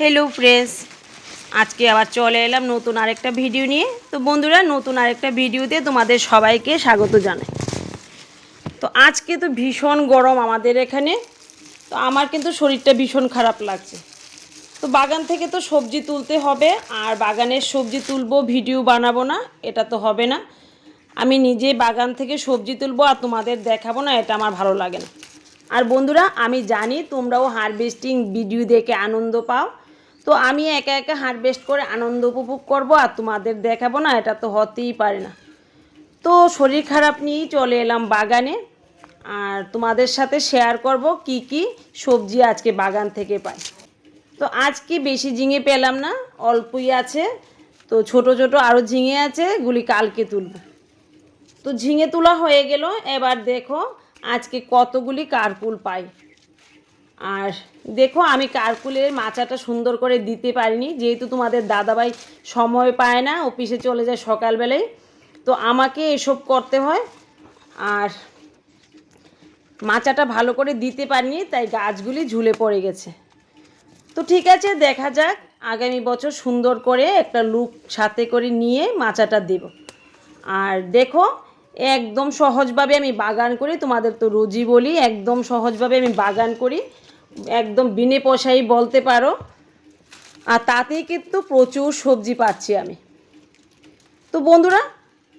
Hello friends আজকে আবার চলে এলাম নতুন আরেকটা ভিডিও নিয়ে। তো বন্ধুরা, নতুন আরেকটা ভিডিওতে তোমাদের সবাইকে স্বাগত জানাই। তো আজকে তো ভীষণ গরম আমাদের এখানে। তো আমার কিন্তু শরীরটা ভীষণ খারাপ লাগছে। তো বাগান থেকে তো সবজি তুলতে হবে, আর বাগানের সবজি তুলবো ভিডিও বানাবো না, এটা তো হবে না। আমি নিজে বাগান থেকে সবজি তুলবো আর তোমাদের দেখাবো না, এটা আমার ভালো লাগে না। আর বন্ধুরা, আমি জানি তোমরাও হারভেস্টিং ভিডিও দেখে আনন্দ পাও। তো আমি একা একা হারভেস্ট করে আনন্দ উপভোগ করব আর তোমাদের দেখাবো না, এটা তো হতেই পারে না। তো শরীর খারাপ নিয়েই চলে এলাম বাগানে, আর তোমাদের সাথে শেয়ার করব কি কি সবজি আজকে বাগান থেকে পাই। তো আজকে বেশি ঝিঙে পেলাম না, অল্পই আছে, তো ছোট ছোট আরও ঝিঙে আছে গুলি কালকে তুলব। তো ঝিঙে তোলা হয়ে গেল, এবার দেখো আজকে কতগুলি কার্পুল পাই। আর দেখো, আমি কারকুলের মাচাটা সুন্দর করে দিতে পারিনি, যেহেতু তোমাদের দাদাভাই সময় পায় না, অফিসে চলে যায় সকালবেলায়। তো আমাকে এসব করতে হয়, আর মাচাটা ভালো করে দিতে পারিনি, তাই গাছগুলি ঝুলে পড়ে গেছে। তো ঠিক আছে, দেখা যাক, আগামী বছর সুন্দর করে একটা লুক সাথে করে নিয়ে মাচাটা দেব। আর দেখো, একদম সহজভাবে আমি বাগান করি, তোমাদের তো রোজই বলি, একদম সহজভাবে আমি বাগান করি। একদম বিনে পয়সাই বলতে পারো। আর তাতেই কিন্তু প্রচুর সবজি পাচ্ছি আমি। তো বন্ধুরা,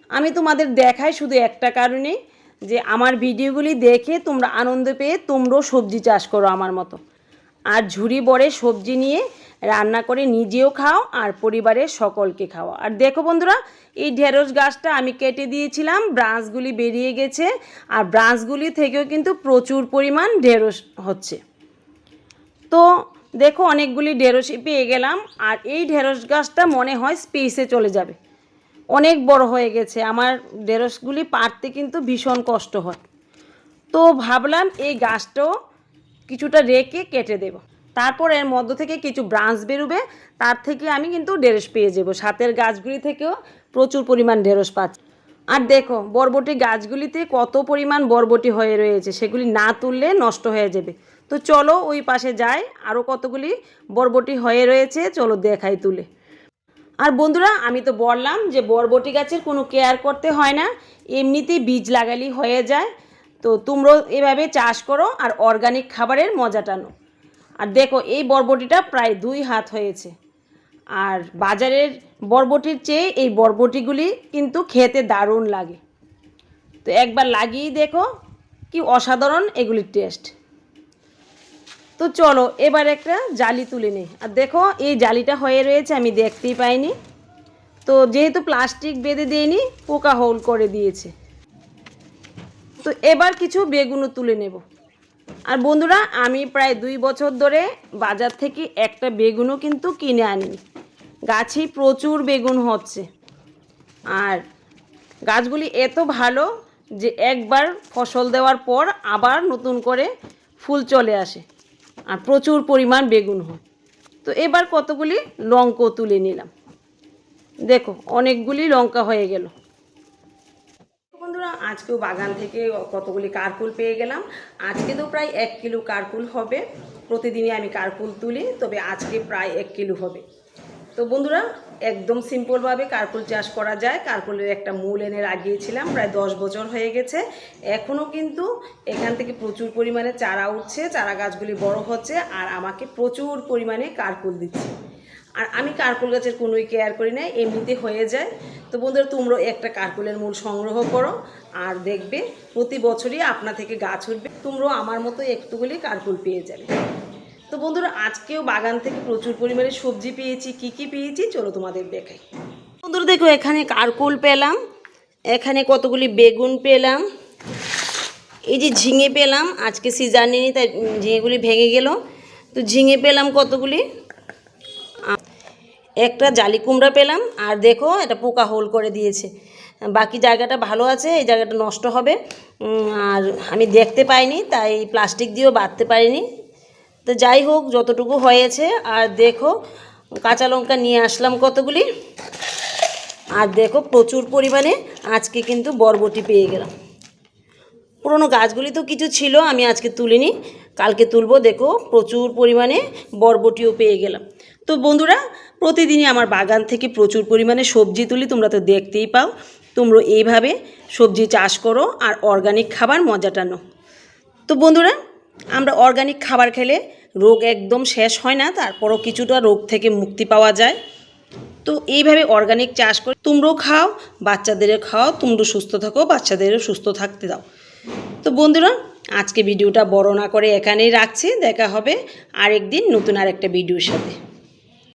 আমি তোমাদের দেখাই শুধু একটা কারণেই যে আমার ভিডিওগুলি দেখে তোমরা আনন্দ পেয়ে তোমরাও সবজি চাষ করো আমার মতো। আর ঝুড়ি বড়ে সবজি নিয়ে রান্না করে নিজেও খাও আর পরিবারের সকলকে খাও আর দেখো বন্ধুরা, এই ঢেঁড়স গাছটা আমি কেটে দিয়েছিলাম, ব্রাঞ্চগুলি বেরিয়ে গেছে, আর ব্রাঞ্চগুলি থেকেও কিন্তু প্রচুর পরিমাণ ঢেঁড়স হচ্ছে। তো দেখো অনেকগুলি ঢেঁড়সই পেয়ে গেলাম, আর এই ঢেঁড়স গাছটা মনে হয় স্পেসে চলে যাবে। অনেক বড় হয়ে গেছে, আমার ঢেঁড়সগুলি পারতে কিন্তু ভীষণ কষ্ট হয়। তো ভাবলাম এই গাছটাও কিছুটা রেখে কেটে দেব। তারপর এর মধ্য থেকে কিছু ব্রাঞ্চ বেরোবে, তার থেকে আমি কিন্তু ঢেঁড়স পেয়ে যাব। সাতের গাছগুলি থেকেও প্রচুর পরিমাণ ঢেঁড়স পাচ্ছি। আর দেখো, বরবটি গাছগুলিতে কত পরিমাণ বরবটি হয়ে রয়েছে, সেগুলি না তুললে নষ্ট হয়ে যাবে। তো চলো ওই পাশে যাই। আরও কতগুলি বরবটি হয়ে রয়েছে, চলো দেখাই তুলে। আর বন্ধুরা, আমি তো বললাম যে বরবটি গাছের কোনো কেয়ার করতে হয় না, এমনিতেই বীজ লাগালেই হয়ে যায়। তো তোমরাও এভাবে চাষ করো আর অর্গানিক খাবারের মজা টানো। আর দেখো, এই বরবটিটা প্রায় দুই হাত হয়েছে। আর বাজারের বরবটির চেয়ে এই বরবটিগুলি কিন্তু খেতে দারুণ লাগে। তো একবার লাগিয়েই দেখো, কি অসাধারণ এগুলির টেস্ট তো চলো, এবার একটা জালি তুলে নিই। আর দেখো, এই জালিটা হয়ে রয়েছে, আমি দেখতেই পাইনি। তো যেহেতু প্লাস্টিক বেঁধে দিইনি, পোকা হোল করে দিয়েছে। তো এবার কিছু বেগুনও তুলে নেব। আর বন্ধুরা, আমি প্রায় দুই বছর ধরে বাজার থেকে একটা বেগুনও কিন্তু কিনে আনিনি। গাছেই প্রচুর বেগুন হচ্ছে। আর গাছগুলি এত ভালো যে একবার ফসল দেওয়ার পর আবার নতুন করে ফুল চলে আসে। আর প্রচুর পরিমাণ বেগুন হয়। তো এবার কতগুলি লঙ্কাও তুলে নিলাম। দেখো, অনেকগুলি লঙ্কা হয়ে গেল। বন্ধুরা, আজকেও বাগান থেকে কতগুলি কারকুল পেয়ে গেলাম। আজকে তো প্রায় এক কিলো কারকুল হবে। প্রতিদিনই আমি কারকুল তুলি, তবে আজকে প্রায় এক কিলো হবে। তো বন্ধুরা একদম সিম্পলভাবে কারকুল চাষ করা যায়। কারকুলের একটা মূল এনে লাগিয়েছিলাম, প্রায় দশ বছর হয়ে গেছে। এখনও কিন্তু এখান থেকে প্রচুর পরিমাণে চারা উঠছে, চারা গাছগুলি বড় হচ্ছে আর আমাকে প্রচুর পরিমাণে কারকুল দিচ্ছে। আর আমি কারকুল গাছের কোনোই কেয়ার করি না, এমনিতে হয়ে যায়। তো বন্ধুরা তোমরাও একটা কারকুলের মূল সংগ্রহ করো আর দেখবে প্রতি বছরই আপনা থেকে গাছ উঠবে। তোমরাও আমার মতো একটুগুলি কারকুল পেয়ে যাবে। তো বন্ধুরা, আজকেও বাগান থেকে প্রচুর পরিমাণে সবজি পেয়েছি। কি কি পেয়েছি? চলো তোমাদের দেখাই। বন্ধুরা, দেখো, এখানে কারকুল পেলাম, এখানে কতগুলি বেগুন পেলাম, এই যে ঝিঙে পেলাম, আজকে সিজন নেই, তাই ঝিঙেগুলি ভেঙে গেল। তো ঝিঙে পেলাম কতগুলি? একটা জালি কুমড়া পেলাম, আর দেখো, এটা পোকা হোল করে দিয়েছে। বাকি জায়গাটা ভালো আছে, এই জায়গাটা নষ্ট হবে। আর আমি দেখতে পাইনি, তাই প্লাস্টিক দিয়েও বাঁধতে পারিনি। তো যাই হোক, যতটুকু হয়েছে, আর দেখো, কাঁচা লঙ্কা নিয়ে আসলাম কতগুলি? আর দেখো, প্রচুর পরিমাণে আজকে কিন্তু বরবটি পেয়ে গেলাম। পুরোনো গাছগুলি তো কিছু ছিল, আমি আজকে তুলিনি। কালকে তুলবো, দেখো, প্রচুর পরিমাণে বরবটিও পেয়ে গেলাম। তো বন্ধুরা, প্রতিদিনই আমার বাগান থেকে প্রচুর পরিমাণে সবজি তুলি, তোমরা তো দেখতেই পাও। তোমরা এইভাবে সবজি চাষ করো, আর অর্গানিক খাবার মজাটা নাও। তো বন্ধুরা আমরা অর্গানিক খাবার খেলে রোগ একদম শেষ হয় না, তারপরও কিছুটা রোগ থেকে মুক্তি পাওয়া যায়। তো এইভাবে অর্গানিক চাষ করে তোমরাও খাও, বাচ্চাদেরও খাও, তোমরা সুস্থ থাকো, বাচ্চাদেরও সুস্থ থাকতে দাও। তো বন্ধুরা, আজকে ভিডিওটা বড় না করে এখানেই রাখছি, দেখা হবে আরেকদিন নতুন আরেকটা ভিডিওর সাথে।